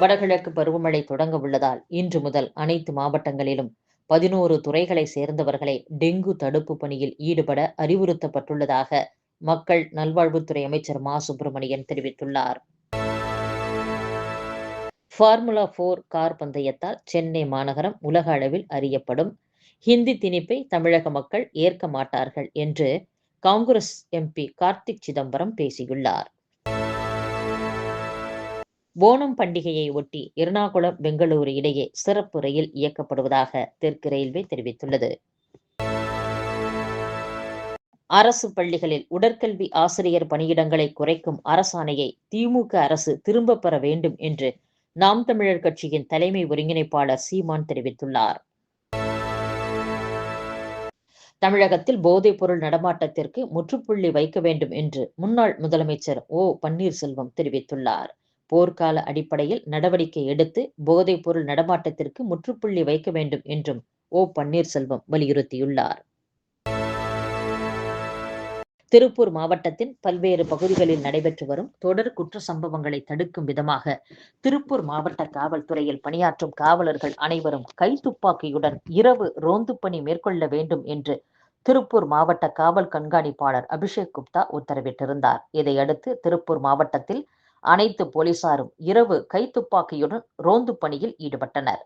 வடகிழக்கு பருவமழை தொடங்க உள்ளதால் இன்று முதல் அனைத்து மாவட்டங்களிலும் பதினோரு துறைகளை சேர்ந்தவர்களை டெங்கு தடுப்பு பணியில் ஈடுபட அறிவுறுத்தப்பட்டுள்ளதாக மக்கள் நல்வாழ்வுத்துறை அமைச்சர் மா. சுப்பிரமணியன் தெரிவித்துள்ளார். ஃபார்முலா போர் கார் பந்தயத்தால் சென்னை மாநகரம் உலக அளவில் அறியப்படும். ஹிந்தி திணிப்பை தமிழக மக்கள் ஏற்க மாட்டார்கள் என்று காங்கிரஸ் எம்பி கார்த்திக் சிதம்பரம் பேசியுள்ளார். ஓணம் பண்டிகையை ஒட்டி எர்ணாகுளம் பெங்களூரு இடையே சிறப்பு ரயில் இயக்கப்படுவதாக தெற்கு ரயில்வே தெரிவித்துள்ளது. அரசு பள்ளிகளில் உடற்கல்வி ஆசிரியர் பணியிடங்களை குறைக்கும் அரசாணையை திமுக அரசு திரும்பப் பெற வேண்டும் என்று நாம் தமிழர் கட்சியின் தலைமை ஒருங்கிணைப்பாளர் சீமான் தெரிவித்துள்ளார். தமிழகத்தில் போதைப் பொருள் நடமாட்டத்திற்கு முற்றுப்புள்ளி வைக்க வேண்டும் என்று முன்னாள் முதலமைச்சர் ஓ பன்னீர்செல்வம் தெரிவித்துள்ளார். போர்க்கால அடிப்படையில் நடவடிக்கை எடுத்து போதைப் பொருள் நடமாட்டத்திற்கு முற்றுப்புள்ளி வைக்க வேண்டும் என்றும் ஓ பன்னீர்செல்வம் வலியுறுத்தியுள்ளார். திருப்பூர் மாவட்டத்தின் பல்வேறு பகுதிகளில் நடைபெற்று வரும் தொடர் குற்ற சம்பவங்களை தடுக்கும் விதமாக திருப்பூர் மாவட்ட காவல்துறையில் பணியாற்றும் காவலர்கள் அனைவரும் கைத்துப்பாக்கியுடன் இரவு ரோந்து பணி மேற்கொள்ள வேண்டும் என்று திருப்பூர் மாவட்ட காவல் கண்காணிப்பாளர் அபிஷேக் குப்தா உத்தரவிட்டிருந்தார். இதையடுத்து திருப்பூர் மாவட்டத்தில் அனைத்து போலீசாரும் இரவு கைத்துப்பாக்கியுடன் ரோந்து பணியில் ஈடுபட்டனர்.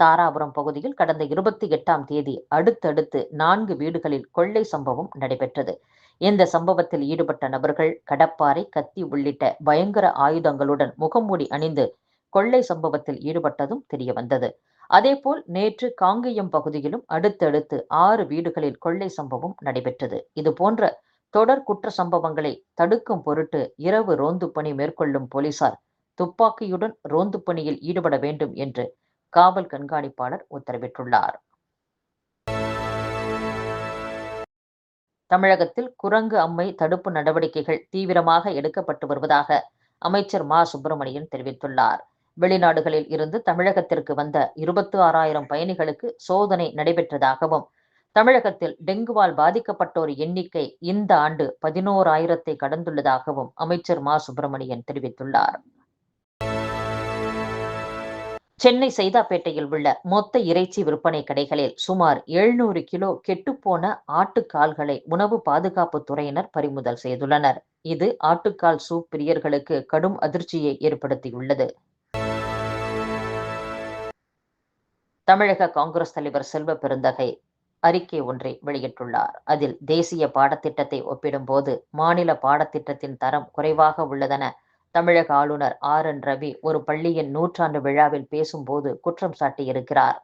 தாராபுரம் பகுதியில் கடந்த இருபத்தி எட்டாம் தேதி அடுத்தடுத்து நான்கு வீடுகளில் கொள்ளை சம்பவம் நடைபெற்றது. இந்த சம்பவத்தில் ஈடுபட்ட நபர்கள் கடப்பாறை கத்தி உள்ளிட்ட பயங்கர ஆயுதங்களுடன் முகமூடி அணிந்து கொள்ளை சம்பவத்தில் ஈடுபட்டதும் தெரியவந்தது. அதேபோல் நேற்று காங்கேயம் பகுதியிலும் அடுத்தடுத்து ஆறு வீடுகளில் கொள்ளை சம்பவம் நடைபெற்றது. இதுபோன்ற தொடர் குற்ற சம்பவங்களை தடுக்கும் பொருட்டு இரவு ரோந்து பணி மேற்கொள்ளும் போலீசார் துப்பாக்கியுடன் ரோந்து பணியில் ஈடுபட வேண்டும் என்று காவல் கண்காணிப்பாளர் உத்தரவிட்டுள்ளார். தமிழகத்தில் குரங்கு அம்மை தடுப்பு நடவடிக்கைகள் தீவிரமாக எடுக்கப்பட்டு வருவதாக அமைச்சர் மா. சுப்பிரமணியன் தெரிவித்துள்ளார். வெளிநாடுகளில் இருந்து தமிழகத்திற்கு வந்த இருபத்தி ஆறாயிரம் பயணிகளுக்கு சோதனை நடைபெற்றதாகவும் தமிழகத்தில் டெங்குவால் பாதிக்கப்பட்டோர் எண்ணிக்கை இந்த ஆண்டு பதினோராயிரத்தை கடந்துள்ளதாகவும் அமைச்சர் மா. சுப்பிரமணியன் தெரிவித்துள்ளார். சென்னை சைதாப்பேட்டையில் உள்ள மொத்த இறைச்சி விற்பனை கடைகளில் சுமார் எழுநூறு கிலோ கெட்டுப்போன ஆட்டுக்கால்களை உணவு பாதுகாப்பு துறையினர் பறிமுதல் செய்துள்ளனர். இது ஆட்டுக்கால் சூப் பிரியர்களுக்கு கடும் அதிர்ச்சியை ஏற்படுத்தியுள்ளது. தமிழக காங்கிரஸ் தலைவர் செல்வ பெருந்தகை அறிக்கை ஒன்றை வெளியிட்டுள்ளார். அதில் தேசிய பாடத்திட்டத்தை ஒப்பிடும்போது மாநில பாடத்திட்டத்தின் தரம் குறைவாக உள்ளதென தமிழக ஆளுநர் ஆர். என். ரவி ஒரு பள்ளியின் நூற்றாண்டு விழாவில் பேசும்போது குற்றம் சாட்டியிருக்கிறார்.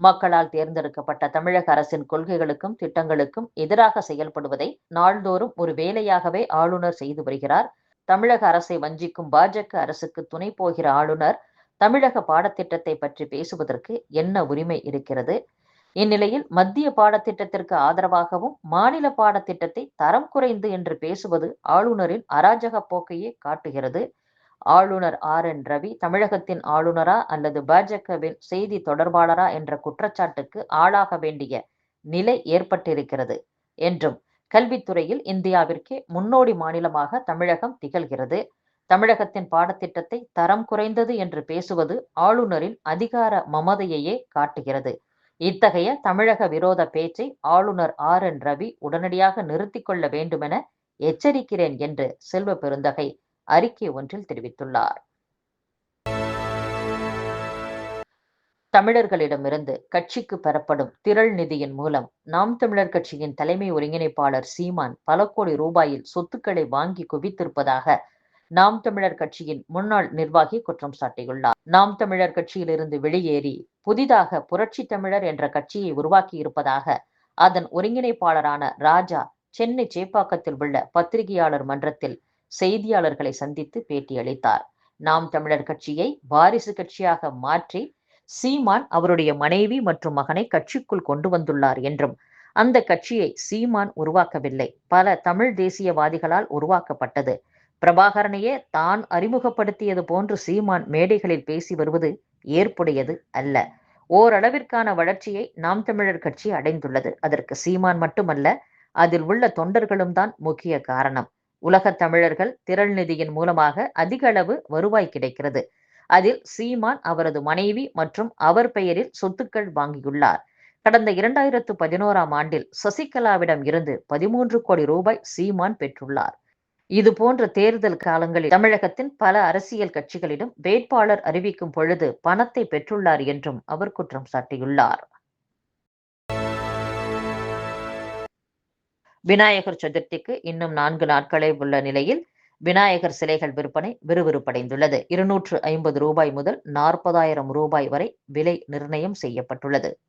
மக்களால் தேர்ந்தெடுக்கப்பட்ட தமிழக அரசின் கொள்கைகளுக்கும் திட்டங்களுக்கும் எதிராக செயல்படுவதை நாள்தோறும் ஒரு வேலையாகவே ஆளுநர் செய்து வருகிறார். தமிழக அரசை வஞ்சிக்கும் பாஜக அரசுக்கு துணை போகிற ஆளுநர் தமிழக பாடத்திட்டத்தை பற்றி பேசுவதற்கு என்ன உரிமை இருக்கிறது? இந்நிலையில் மத்திய பாடத்திட்டத்திற்கு ஆதரவாகவும் மாநில பாடத்திட்டத்தை தரம் குறைந்து என்று பேசுவது ஆளுநரின் அராஜக போக்கையே காட்டுகிறது. ஆளுநர் ஆர். என். ரவி தமிழகத்தின் ஆளுநரா அல்லது பாஜகவின் செய்தி தொடர்பாளரா என்ற குற்றச்சாட்டுக்கு ஆளாக வேண்டிய நிலை ஏற்பட்டிருக்கிறது என்றும் கல்வித்துறையில் இந்தியாவிற்கே முன்னோடி மாநிலமாக தமிழகம் திகழ்கிறது. தமிழகத்தின் பாடத்திட்டத்தை தரம் குறைந்தது என்று பேசுவது ஆளுநரின் அதிகார மமதையையே காட்டுகிறது. இத்தகைய தமிழக விரோத பேச்சை ஆளுநர் ஆர் என் ரவி உடனடியாக நிறுத்திக் கொள்ள வேண்டுமென எச்சரிக்கிறேன் என்று செல்வ பெருந்தகை அறிக்கை ஒன்றில் தெரிவித்துள்ளார். தமிழர்களிடமிருந்து கட்சிக்கு பெறப்படும் திரள் நிதியின் மூலம் நாம் தமிழர் கட்சியின் தலைமை ஒருங்கிணைப்பாளர் சீமான் பல கோடி ரூபாயில் சொத்துக்களை வாங்கி குவித்திருப்பதாக நாம் தமிழர் கட்சியின் முன்னாள் நிர்வாகி குற்றம் சாட்டியுள்ளார். நாம் தமிழர் கட்சியிலிருந்து வெளியேறி புதிதாக புரட்சி தமிழர் என்ற கட்சியை உருவாக்கி இருப்பதாக அதன் ஒருங்கிணைப்பாளரான ராஜா சென்னை சேப்பாக்கத்தில் உள்ள பத்திரிகையாளர் மன்றத்தில் செய்தியாளர்களை சந்தித்து பேட்டியளித்தார். நாம் தமிழர் கட்சியை வாரிசு கட்சியாக மாற்றி சீமான் அவருடைய மனைவி மற்றும் மகனை கட்சிக்குள் கொண்டு வந்துள்ளார் என்றும் அந்த கட்சியை சீமான் உருவாக்கவில்லை. பல தமிழ் தேசியவாதிகளால் உருவாக்கப்பட்டது. பிரபாகரனையே தான் அறிமுகப்படுத்தியது போன்று சீமான் மேடைகளில் பேசி வருவது ஏற்புடையது அல்ல. ஓரளவிற்கான வளர்ச்சியை நாம் தமிழர் கட்சி அடைந்துள்ளது. அதற்கு சீமான் மட்டுமல்ல அதில் உள்ள தொண்டர்களும் தான் முக்கிய காரணம். உலகத் தமிழர்கள் திரள் நிதியின் மூலமாக அதிக அளவு வருவாய் கிடைக்கிறது. அதில் சீமான் அவரது மனைவி மற்றும் அவர் பெயரில் சொத்துக்கள் வாங்கியுள்ளார். கடந்த இரண்டாயிரத்து பதினோராம் ஆண்டில் சசிகலாவிடம் இருந்து பதிமூன்று கோடி ரூபாய் சீமான் பெற்றுள்ளார். இது போன்ற தேர்தல் காலங்களில் தமிழகத்தின் பல அரசியல் கட்சிகளிடம் வேட்பாளர் அறிவிக்கும் பொழுது பணத்தை பெற்றுள்ளார் என்றும் அவர் குற்றம் சாட்டியுள்ளார். விநாயகர் சதுர்த்திக்கு இன்னும் நான்கு நாட்களே உள்ள நிலையில் விநாயகர் சிலைகள் விற்பனை விறுவிறுப்படைந்துள்ளது. இருநூற்று ஐம்பது ரூபாய் முதல் நாற்பதாயிரம் ரூபாய் வரை விலை நிர்ணயம் செய்யப்பட்டுள்ளது.